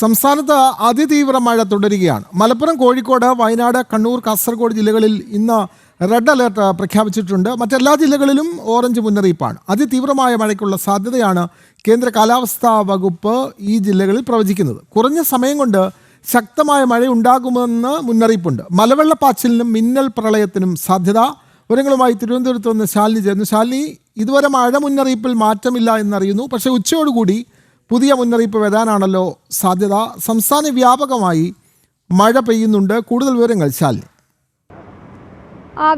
സംസ്ഥാനത്ത് അതിതീവ്ര മഴ തുടരുകയാണ്. മലപ്പുറം കോഴിക്കോട് വയനാട് കണ്ണൂർ കാസർഗോഡ് ജില്ലകളിൽ ഇന്ന് റെഡ് അലേർട്ട് പ്രഖ്യാപിച്ചിട്ടുണ്ട്. മറ്റെല്ലാ ജില്ലകളിലും ഓറഞ്ച് മുന്നറിയിപ്പാണ്. അതിതീവ്രമായ മഴയ്ക്കുള്ള സാധ്യതയാണ് കേന്ദ്ര കാലാവസ്ഥാ വകുപ്പ് ഈ ജില്ലകളിൽ പ്രവചിക്കുന്നത്. കുറഞ്ഞ സമയം കൊണ്ട് ശക്തമായ മഴ ഉണ്ടാകുമെന്ന് മുന്നറിയിപ്പുണ്ട്. മലവെള്ളപ്പാച്ചിലിനും മിന്നൽ പ്രളയത്തിനും സാധ്യത. വിവരങ്ങളുമായി തിരുവനന്തപുരത്ത് നിന്ന് ശാലിനി ചേർന്നു ശാലിനി ഇതുവരെ മഴ മുന്നറിയിപ്പിൽ മാറ്റമില്ല എന്നറിയുന്നു. പക്ഷേ ഉച്ചയോടുകൂടി പുതിയ മുന്നറിയിപ്പ് വരാനാണല്ലോ സാധ്യത. സംസ്ഥാന വ്യാപകമായി മഴ പെയ്യുന്നുണ്ട്. കൂടുതൽ വിവരങ്ങൾ ശാലിനി.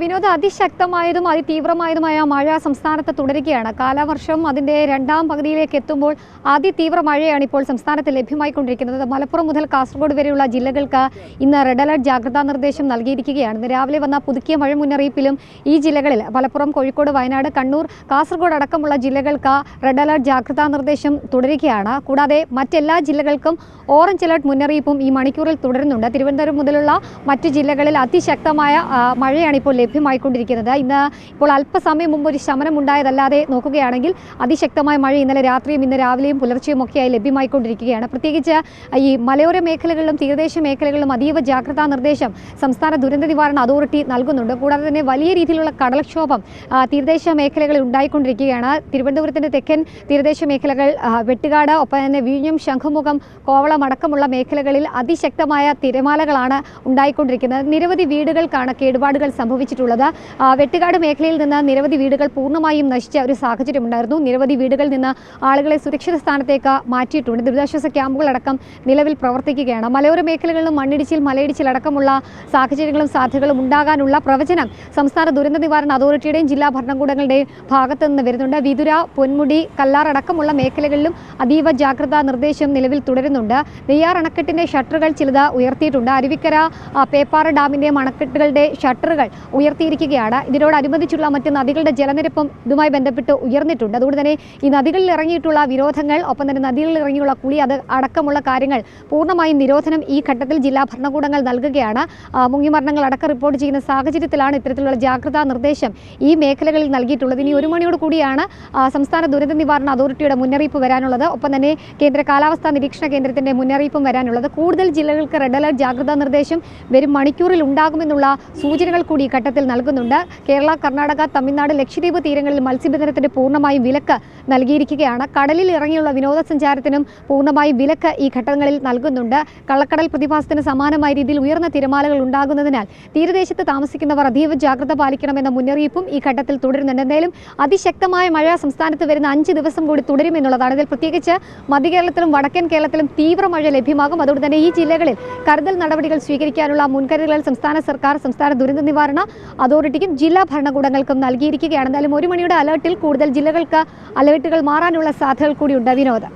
വിനോദ അതിശക്തമായതും അതിതീവ്രമായതുമായ മഴ സംസ്ഥാനത്ത് തുടരുകയാണ്. കാലവർഷം അതിന്റെ രണ്ടാം പകുതിയിലേക്ക് എത്തുമ്പോൾ അതിതീവ്ര മഴയാണ് ഇപ്പോൾ സംസ്ഥാനത്ത് ലഭ്യമായിക്കൊണ്ടിരിക്കുന്നത്. മലപ്പുറം മുതൽ കാസർഗോഡ് വരെയുള്ള ജില്ലകൾക്ക് ഇന്ന് റെഡ് അലർട്ട് ജാഗ്രതാ നിർദ്ദേശം നൽകിയിരിക്കുകയാണ്. ഇന്ന് രാവിലെ വന്ന പുതുക്കിയ മഴ മുന്നറിയിപ്പിലും ഈ ജില്ലകളിൽ മലപ്പുറം കോഴിക്കോട് വയനാട് കണ്ണൂർ കാസർഗോഡ് അടക്കമുള്ള ജില്ലകൾക്ക് റെഡ് അലർട്ട് ജാഗ്രതാ നിർദ്ദേശം തുടരുകയാണ്. കൂടാതെ മറ്റെല്ലാ ജില്ലകൾക്കും ഓറഞ്ച് അലർട്ട് മുന്നറിയിപ്പും ഈ മണിക്കൂറിൽ തുടരുന്നുണ്ട്. തിരുവനന്തപുരം മുതലുള്ള മറ്റ് ജില്ലകളിൽ അതിശക്തമായ മഴയാണ് ഇപ്പോൾ ലഭ്യമായിക്കൊണ്ടിരിക്കുന്നത്. ഇന്ന് ഇപ്പോൾ അല്പസമയം മുമ്പ് ഒരു ശമനം ഉണ്ടായതല്ലാതെ നോക്കുകയാണെങ്കിൽ അതിശക്തമായ മഴ ഇന്നലെ രാത്രിയും ഇന്ന് രാവിലെയും പുലർച്ചെയും ഒക്കെയായി ലഭ്യമായിക്കൊണ്ടിരിക്കുകയാണ്. പ്രത്യേകിച്ച് ഈ മലയോര മേഖലകളിലും തീരദേശ മേഖലകളിലും അതീവ ജാഗ്രതാ നിർദ്ദേശം സംസ്ഥാന ദുരന്ത നിവാരണ അതോറിറ്റി നൽകുന്നുണ്ട്. കൂടാതെ തന്നെ വലിയ രീതിയിലുള്ള കടൽക്ഷോഭം തീരദേശ മേഖലകളിൽ ഉണ്ടായിക്കൊണ്ടിരിക്കുകയാണ്. തിരുവനന്തപുരത്തിന്റെ തെക്കൻ തീരദേശ മേഖലകൾ വെട്ടുകാട് ഒപ്പം തന്നെ വിഴിഞ്ഞം ശംഖുമുഖം കോവളം അടക്കമുള്ള മേഖലകളിൽ അതിശക്തമായ തിരമാലകളാണ് ഉണ്ടായിക്കൊണ്ടിരിക്കുന്നത്. നിരവധി വീടുകൾക്കാണ് കേടുപാടുകൾ സംഭവിച്ചിട്ടുള്ളത് വെട്ടുകാട് മേഖലയിൽ നിന്ന് നിരവധി വീടുകൾ പൂർണമായും നശിച്ച ഒരു സാഹചര്യം ഉണ്ടായിരുന്നു. നിരവധി വീടുകളിൽ നിന്ന് ആളുകളെ സുരക്ഷിത സ്ഥാനത്തേക്ക് മാറ്റിയിട്ടുണ്ട്. ദുരിതാശ്വാസ ക്യാമ്പുകളടക്കം നിലവിൽ പ്രവർത്തിക്കുകയാണ്. മലയോര മേഖലകളിലും മണ്ണിടിച്ചിൽ മലയിടിച്ചിൽ അടക്കമുള്ള സാഹചര്യങ്ങളും സാധ്യതകളും ഉണ്ടാകാനുള്ള പ്രവചനം സംസ്ഥാന ദുരന്ത നിവാരണ അതോറിറ്റിയുടെയും ജില്ലാ ഭരണകൂടങ്ങളുടെയും ഭാഗത്തു നിന്ന് വരുന്നുണ്ട്. വിതുര പൊന്മുടി കല്ലാർ അടക്കമുള്ള മേഖലകളിലും അതീവ ജാഗ്രതാ നിർദ്ദേശം നിലവിൽ തുടരുന്നുണ്ട്. നെയ്യാർ അണക്കെട്ടിന്റെ ഷട്ടറുകൾ ചിലത് ഉയർത്തിയിട്ടുണ്ട്. അരുവിക്കര പേപ്പാറ ഡാമിന്റെയും അണക്കെട്ടുകളുടെ ഷട്ടറുകൾ ഉയർത്തിയിരിക്കുകയാണ്. ഇതിനോടനുബന്ധിച്ചുള്ള മറ്റ് നദികളുടെ ജലനിരപ്പും ഇതുമായി ബന്ധപ്പെട്ട് ഉയർന്നിട്ടുണ്ട്. അതുകൊണ്ട് തന്നെ ഈ നദികളിൽ ഇറങ്ങിയിട്ടുള്ള വിരോധങ്ങൾ ഒപ്പം തന്നെ നദികളിൽ ഇറങ്ങിയുള്ള കുളി അത് അടക്കമുള്ള കാര്യങ്ങൾ പൂർണമായും നിരോധനം ഈ ഘട്ടത്തിൽ ജില്ലാ ഭരണകൂടങ്ങൾ നൽകുകയാണ്. മുങ്ങിമരണങ്ങൾ അടക്കം റിപ്പോർട്ട് ചെയ്യുന്ന സാഹചര്യത്തിലാണ് ഇത്തരത്തിലുള്ള ജാഗ്രതാ നിർദ്ദേശം ഈ മേഖലകളിൽ നൽകിയിട്ടുള്ളത്. ഇനി ഒരു മണിയോട് കൂടിയാണ് സംസ്ഥാന ദുരന്ത നിവാരണ അതോറിറ്റിയുടെ മുന്നറിയിപ്പ് വരാനുള്ളത്. ഒപ്പം തന്നെ കേന്ദ്ര കാലാവസ്ഥാ നിരീക്ഷണ കേന്ദ്രത്തിന്റെ മുന്നറിയിപ്പും വരാനുള്ളത്. കൂടുതൽ ജില്ലകൾക്ക് റെഡ് അലർട്ട് ജാഗ്രതാ നിർദ്ദേശം വരും മണിക്കൂറിൽ ഉണ്ടാകുമെന്നുള്ള സൂചനകൾ കൂടി ഘട്ടത്തിൽ നൽകുന്നുണ്ട്. കേരള കർണാടക തമിഴ്നാട് ലക്ഷദ്വീപ് തീരങ്ങളിൽ മത്സ്യബന്ധനത്തിന് പൂർണമായും വിലക്ക് നൽകിയിരിക്കുകയാണ്. കടലിൽ ഇറങ്ങിയുള്ള വിനോദസഞ്ചാരത്തിനും പൂർണമായും വിലക്ക് ഈ ഘട്ടങ്ങളിൽ നൽകുന്നുണ്ട്. കള്ളക്കടൽ പ്രതിഭാസത്തിന് സമാനമായ രീതിയിൽ ഉയർന്ന തിരമാലകൾ ഉണ്ടാകുന്നതിനാൽ തീരദേശത്ത് താമസിക്കുന്നവർ അതീവ ജാഗ്രത പാലിക്കണമെന്ന മുന്നറിയിപ്പും ഈ ഘട്ടത്തിൽ തുടരുന്നുണ്ട്. എന്തായാലും അതിശക്തമായ മഴ സംസ്ഥാനത്ത് വരുന്ന അഞ്ച് ദിവസം കൂടി തുടരുമെന്നുള്ളതാണ് ഇതിൽ പ്രത്യേകിച്ച് മധ്യകേരളത്തിലും വടക്കൻ കേരളത്തിലും തീവ്ര മഴ ലഭ്യമാകും. അതുകൊണ്ട് തന്നെ ഈ ജില്ലകളിൽ കരുതൽ നടപടികൾ സ്വീകരിക്കാനുള്ള മുൻകരുതലുകൾ സംസ്ഥാന സർക്കാർ സംസ്ഥാന ദുരന്ത നിവാരണ അതോറിറ്റിക്കും ജില്ലാ ഭരണകൂടങ്ങൾക്കും നൽകിയിരിക്കുകയാണ്. എന്തായാലും ഒരു മണിയുടെ അലേർട്ടിൽ കൂടുതൽ ജില്ലകൾക്ക് അലേർട്ടുകൾ മാറാനുള്ള സാധ്യതകൾ കൂടിയുണ്ട്. വിനോദ്.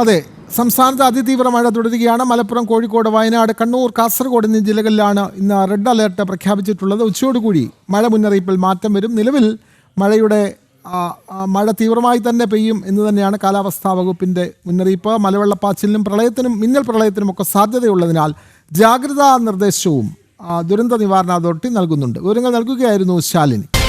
അതെ സംസ്ഥാനത്ത് അതിതീവ്ര മഴ തുടരുകയാണ്. മലപ്പുറം കോഴിക്കോട് വയനാട് കണ്ണൂർ കാസർഗോഡ് എന്നീ ജില്ലകളിലാണ് ഇന്ന് റെഡ് അലേർട്ട് പ്രഖ്യാപിച്ചിട്ടുള്ളത്. ഉച്ചയോടുകൂടി മഴ മുന്നറിയിപ്പിൽ മാറ്റം വരും. നിലവിൽ മഴയുടെ മഴ തീവ്രമായി തന്നെ പെയ്യും എന്ന് തന്നെയാണ് കാലാവസ്ഥാ വകുപ്പിന്റെ മുന്നറിയിപ്പ്. മലവെള്ളപ്പാച്ചിലിനും പ്രളയത്തിനും മിന്നൽ പ്രളയത്തിനും ഒക്കെ സാധ്യതയുള്ളതിനാൽ ജാഗ്രതാ നിർദ്ദേശവും ദുരന്ത നിവാരണ അതോറിറ്റി നൽകുന്നുണ്ട്. വിവരങ്ങൾ നൽകുകയായിരുന്നു ശാലിനി.